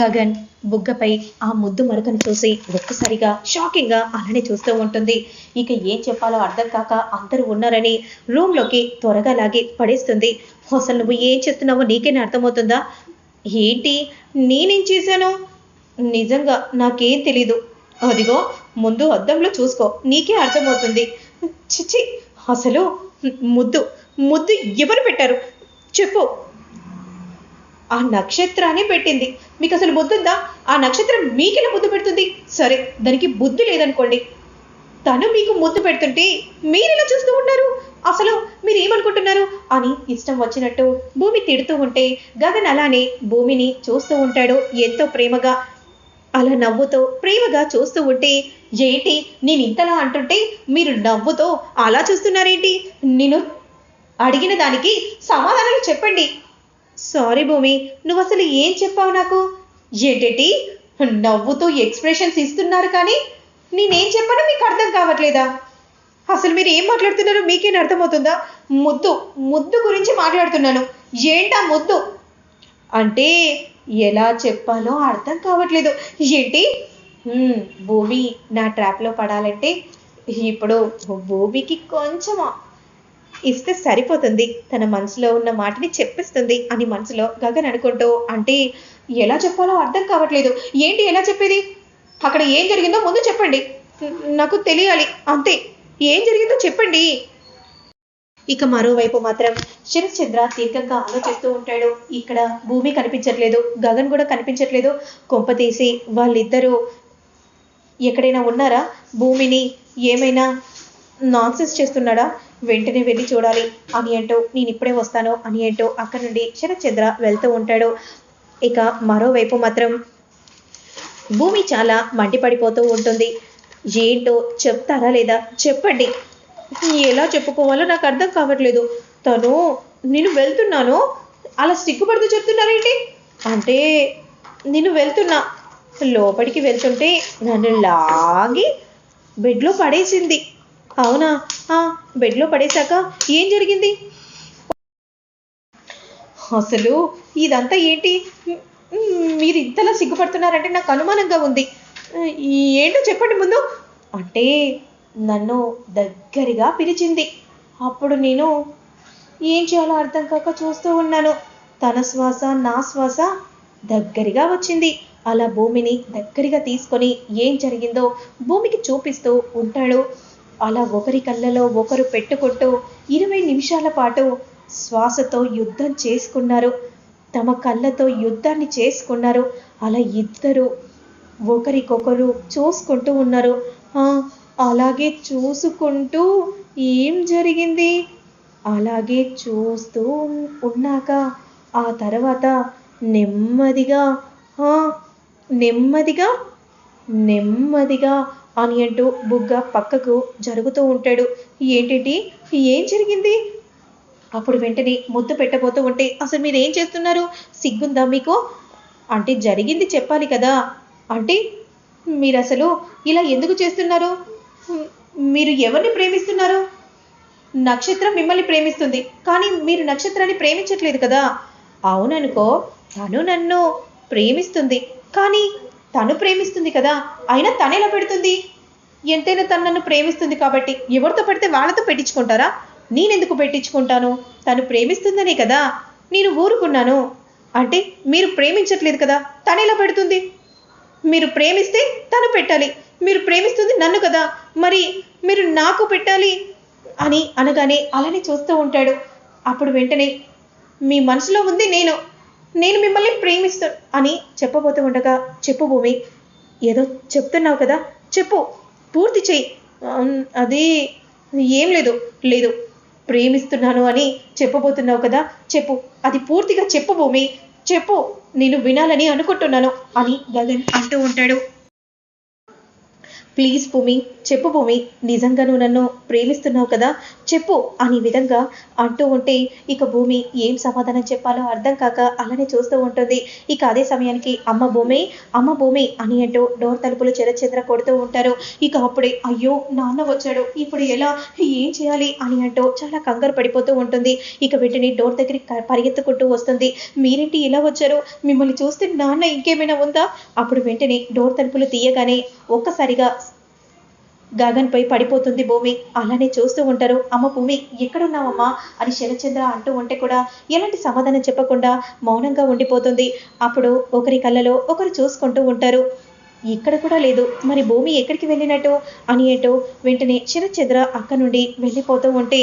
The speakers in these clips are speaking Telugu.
గగన్ బుగ్గపై ఆ ముద్దు మరకను చూసి ఒక్కసారిగా షాకింగ్గా అలానే చూస్తూ ఉంటుంది. ఇక ఏం చెప్పాలో అర్థం కాక అందరూ ఉన్నారని రూమ్లోకి త్వరగా లాగి పడేస్తుంది. అసలు నువ్వు ఏం చెప్తున్నావో నీకేనా అర్థమవుతుందా? ఏంటి? నేనేం చేశాను? నిజంగా నాకేం తెలీదు. అదిగో ముందు అద్దంలో చూసుకో. నీకే అర్థమవుతుంది. చిచి అసలు ముద్దు ముద్దు ఎవరు పెట్టారు? చెప్పు. ఆ నక్షత్రాన్ని పెట్టింది. మీకు అసలు బుద్ధి ఉందా ఆ నక్షత్రం మీకెలా ముద్దు పెడుతుంది? సరే దానికి బుద్ధి లేదనుకోండి. తను మీకు ముద్దు పెడుతుంటే మీరు ఇలా చూస్తూ ఉన్నారు? అసలు మీరు ఏమనుకుంటున్నారు అని ఇష్టం వచ్చినట్టు భూమి తిడుతూ ఉంటే గగన్ అలానే భూమిని చూస్తూ ఉంటాడు. ఎంతో ప్రేమగా అలా నవ్వుతో ప్రేమగా చూస్తూ ఉంటే ఏంటి నేను ఇంతలా అంటుంటే మీరు నవ్వుతో అలా చూస్తున్నారేంటి? నేను అడిగిన దానికి సమాధానాలు చెప్పండి. సారీ భూమి. నువ్వు అసలు ఏం చెప్పావు నాకు? ఏంటేటి? నవ్వుతూ ఎక్స్ప్రెషన్స్ ఇస్తున్నారు కానీ నేనేం చెప్పానో మీకు అర్థం కావట్లేదా? అసలు మీరు ఏం మాట్లాడుతున్నారో మీకేం అర్థమవుతుందా? ముద్దు ముద్దు గురించి మాట్లాడుతున్నాను. ఏంటా ముద్దు? అంటే ఎలా చెప్పాలో అర్థం కావట్లేదు. ఏంటి? భూమి నా ట్రాప్లో పడాలంటే ఇప్పుడు భూమికి కొంచెం ఇస్తే సరిపోతుంది. తన మనసులో ఉన్న మాటని చెప్పిస్తుంది అని మనసులో గగన్ అనుకుంటూ అంటే ఎలా చెప్పాలో అర్థం కావట్లేదు. ఏంటి ఎలా చెప్పేది? అక్కడ ఏం జరిగిందో ముందు చెప్పండి. నాకు తెలియాలి. అంతే. ఏం జరిగిందో చెప్పండి. ఇక మరోవైపు మాత్రం శరత్చంద్ర దీర్ఘంగా ఆలోచిస్తూ ఉంటాడు. ఇక్కడ భూమి కనిపించట్లేదు. గగన్ కూడా కనిపించట్లేదు. కొంప తీసి వాళ్ళిద్దరూ ఎక్కడైనా ఉన్నారా? భూమిని ఏమైనా నాన్సెన్స్ చేస్తున్నాడా? వెంటనే వెళ్ళి చూడాలి. అని అంటూ నేను ఇప్పుడే వస్తాను అని అంటూ అక్కడి నుండి శరచంద్ర వెళ్తూ ఉంటాడు. ఇక మరోవైపు మాత్రం భూమి చాలా మండిపడిపోతూ ఉంటుంది. ఏంటో చెప్తారా లేదా? చెప్పండి. ఎలా చెప్పుకోవాలో నాకు అర్థం కావట్లేదు. తను నేను వెళ్తున్నాను. అలా సిగ్గుపడుతూ చెప్తున్నారేంటి? అంటే నేను వెళ్తున్నా. లోపలికి వెళ్తుంటే నన్ను లాగి బెడ్లో పడేసింది. అవునా? ఆ, బెడ్లో పడేశాక ఏం జరిగింది? అసలు ఇదంతా ఏంటి? మీరు ఇంతలా సిగ్గుపడుతున్నారంటే నాకు అనుమానంగా ఉంది. ఏంటో చెప్పండి ముందు. అంటే నన్ను దగ్గరగా పిలిచింది. అప్పుడు నేను ఏం చేయాలో అర్థం కాక చూస్తూ ఉన్నాను. తన శ్వాస నా శ్వాస దగ్గరగా వచ్చింది. అలా భూమిని దగ్గరగా తీసుకొని ఏం జరిగిందో భూమికి చూపిస్తూ ఉంటాడు. అలా ఒకరి కళ్ళలో ఒకరు పెట్టుకుంటూ ఇరవై నిమిషాల పాటు శ్వాసతో యుద్ధం చేసుకున్నారు. తమ కళ్ళతో యుద్ధాన్ని చేసుకున్నారు. అలా ఇద్దరు ఒకరికొకరు చూసుకుంటూ ఉన్నారు. అలాగే చూసుకుంటూ ఏం జరిగింది? అలాగే చూస్తూ ఉన్నాక ఆ తర్వాత నెమ్మదిగా నెమ్మదిగా నెమ్మదిగా అని అంటూ బుగ్గ పక్కకు జరుగుతూ ఉంటాడు. ఏంటండి ఏం జరిగింది? అప్పుడు వెంటనే ముద్దు పెట్టబోతూ ఉంటే అసలు మీరు ఏం చేస్తున్నారు? సిగ్గుందా మీకు? అంటే జరిగింది చెప్పాలి కదా. అంటే మీరు అసలు ఇలా ఎందుకు చేస్తున్నారు? మీరు ఎవరిని ప్రేమిస్తున్నారు? నక్షత్రం మిమ్మల్ని ప్రేమిస్తుంది కానీ మీరు నక్షత్రాన్ని ప్రేమించట్లేదు కదా. అవుననుకో తను నన్ను ప్రేమిస్తుంది కానీ తను ప్రేమిస్తుంది కదా అయినా తనేలా పెడుతుంది? ఎంతైనా తను నన్ను ప్రేమిస్తుంది కాబట్టి ఎవరితో పెడితే వాళ్ళతో పెట్టించుకుంటారా? నేనెందుకు పెట్టించుకుంటాను? తను ప్రేమిస్తుందనే కదా నేను ఊరుకున్నాను. అంటే మీరు ప్రేమించట్లేదు కదా తను ఎలా పెడుతుంది? మీరు ప్రేమిస్తే తను పెట్టాలి. మీరు ప్రేమిస్తుంది నన్ను కదా మరి మీరు నాకు పెట్టాలి అని అనగానే అలానే చూస్తూ ఉంటాడు. అప్పుడు వెంటనే మీ మనసులో ఉంది నేను. నేను మిమ్మల్ని ప్రేమిస్తు అని చెప్పబోతూ ఉండగా చెప్పు భూమి. ఏదో చెప్తున్నావు కదా చెప్పు. పూర్తి చెయ్యి. అది ఏం లేదు లేదు. ప్రేమిస్తున్నాను అని చెప్పబోతున్నావు కదా చెప్పు. అది పూర్తిగా చెప్పు భూమి. చెప్పు. నేను వినాలని అనుకుంటున్నాను అని గగన్ అంటూ ఉంటాడు. ప్లీజ్ భూమి చెప్పు భూమి నిజంగా నువ్వు నన్ను ప్రేమిస్తున్నావు కదా? చెప్పు అనే విధంగా అంటూ ఉంటే ఇక భూమి ఏం సమాధానం చెప్పాలో అర్థం కాక అలానే చూస్తూ ఉంటుంది. ఇక అదే సమయానికి అమ్మ భూమి అమ్మ భూమి అని అంటూ డోర్ తలుపులు చెరచంద్ర కొడుతూ ఉంటారు. ఇక అప్పుడే అయ్యో నాన్న వచ్చాడు. ఇప్పుడు ఎలా? ఏం చేయాలి? అని అంటూ చాలా కంగారు పడిపోతూ ఉంటుంది. ఇక వెంటనే డోర్ దగ్గరికి పరిగెత్తుకుంటూ వస్తుంది. మీరేంటి ఇలా వచ్చారు? మిమ్మల్ని చూస్తే నాన్న ఇంకేమైనా ఉందా? అప్పుడు వెంటనే డోర్ తలుపులు తీయగానే ఒక్కసారిగా గగన్పై పడిపోతుంది భూమి. అలానే చూస్తూ ఉంటారు అమ్మ భూమి ఎక్కడున్నావమ్మా? అని శరచంద్ర అంటూ ఉంటే కూడా ఎలాంటి సమాధానం చెప్పకుండా మౌనంగా ఉండిపోతుంది. అప్పుడు ఒకరి కళ్ళలో ఒకరు చూసుకుంటూ ఉంటారు. ఇక్కడ కూడా లేదు మరి భూమి ఎక్కడికి వెళ్ళినట్టు? అని ఏటో వెంటనే శరచంద్ర అక్క నుండి వెళ్ళిపోతూ ఉంటే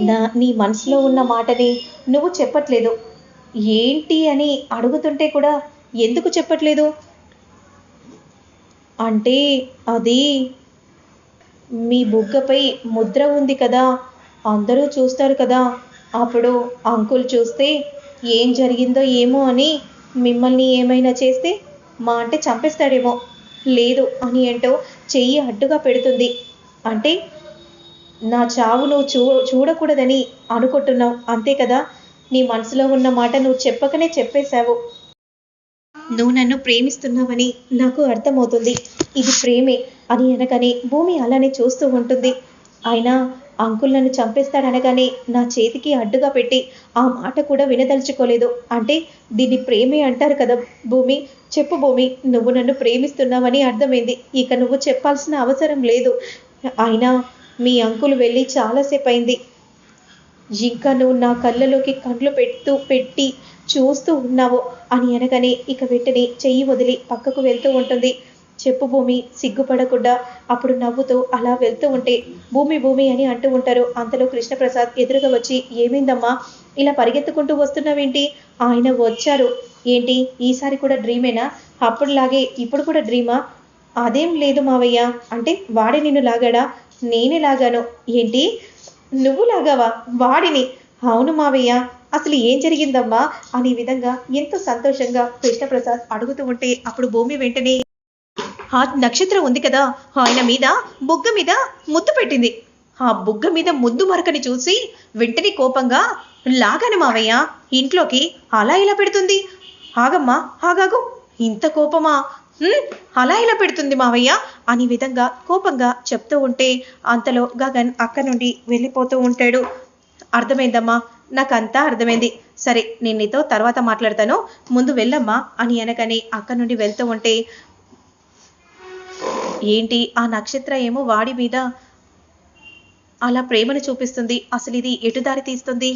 నా నీ మనసులో ఉన్న మాటని నువ్వు చెప్పట్లేదు. ఏంటి? అని అడుగుతుంటే కూడా ఎందుకు చెప్పట్లేదు? అంటే అది మీ బుగ్గపై ముద్ర ఉంది కదా అందరూ చూస్తారు కదా. అప్పుడు అంకుల్ చూస్తే ఏం జరిగిందో ఏమో అని మిమ్మల్ని ఏమైనా చేస్తే మా అంటే చంపేస్తాడేమో. లేదు అని ఏంటో చెయ్యి అడ్డుగా పెడుతుంది. అంటే నా చావు నువ్వు చూ చూడకూడదని అనుకుంటున్నావు అంతే కదా. నీ మనసులో ఉన్న మాట నువ్వు చెప్పకనే చెప్పేశావు. నువ్వు నన్ను ప్రేమిస్తున్నావని నాకు అర్థమవుతుంది. ఇది ప్రేమే. అని అనగానే భూమి అలానే చూస్తూ ఉంటుంది. అయినా అంకుల్ నన్ను చంపేస్తాడనగానే నా చేతికి అడ్డుగా పెట్టి ఆ మాట కూడా వినదలుచుకోలేదు. అంటే దీన్ని ప్రేమే అంటారు కదా భూమి. చెప్పు భూమి నువ్వు నన్ను ప్రేమిస్తున్నావని అర్థమైంది. ఇక నువ్వు చెప్పాల్సిన అవసరం లేదు. అయినా మీ అంకుల్ వెళ్ళి చాలాసేపు అయింది. జింకను నా కళ్ళలోకి కండ్లు పెడుతూ పెట్టి చూస్తూ ఉన్నావు అని అనగానే ఇక వెంటనే చెయ్యి వదిలి పక్కకు వెళ్తూ ఉంటుంది. చెప్పు భూమి సిగ్గుపడకుండా అప్పుడు నవ్వుతూ అలా వెళ్తూ ఉంటే భూమి భూమి అని అంటూ ఉంటారు. అంతలో కృష్ణప్రసాద్ ఎదురుగా వచ్చి ఏమైందమ్మా? ఇలా పరిగెత్తుకుంటూ వస్తున్నావేంటి? ఆయన వచ్చారు. ఏంటి? ఈసారి కూడా డ్రీమేనా? అప్పుడులాగే ఇప్పుడు కూడా డ్రీమా? అదేం లేదు మావయ్య. అంటే వాడే నిన్ను లాగాడా? నేనే లాగాను. ఏంటి? నువ్వు లాగావా వాడిని. అవును మావయ్య. అసలు ఏం జరిగిందమ్మా? అనే విధంగా ఎంతో సంతోషంగా కృష్ణప్రసాద్ అడుగుతూ ఉంటే అప్పుడు భూమి వెంటనే ఆ నక్షత్రం ఉంది కదా ఆయన మీద బుగ్గ మీద ముద్దు పెట్టింది. ఆ బుగ్గ మీద ముద్దు మరకని చూసి వెంటనే కోపంగా లాగను మావయ్య ఇంట్లోకి అలా ఇలా పెడుతుంది? ఆగమ్మా ఆగాగు. ఇంత కోపమా? అలా ఇలా పెడుతుంది మావయ్య? అని విధంగా కోపంగా చెప్తూ ఉంటే అంతలో గగన్ అక్క నుండి వెళ్ళిపోతూ ఉంటాడు. అర్థమైందమ్మా? నాకంతా అర్థమైంది. సరే నేను నీతో తర్వాత మాట్లాడతాను. ముందు వెళ్ళమ్మా అని అనగానే అక్క నుండి వెళ్తూ ఉంటే ఏంటి ఆ నక్షత్ర ఏమో వాడి మీద అలా ప్రేమను చూపిస్తుంది. అసలు ఇది ఎటు దారి తీస్తుంది?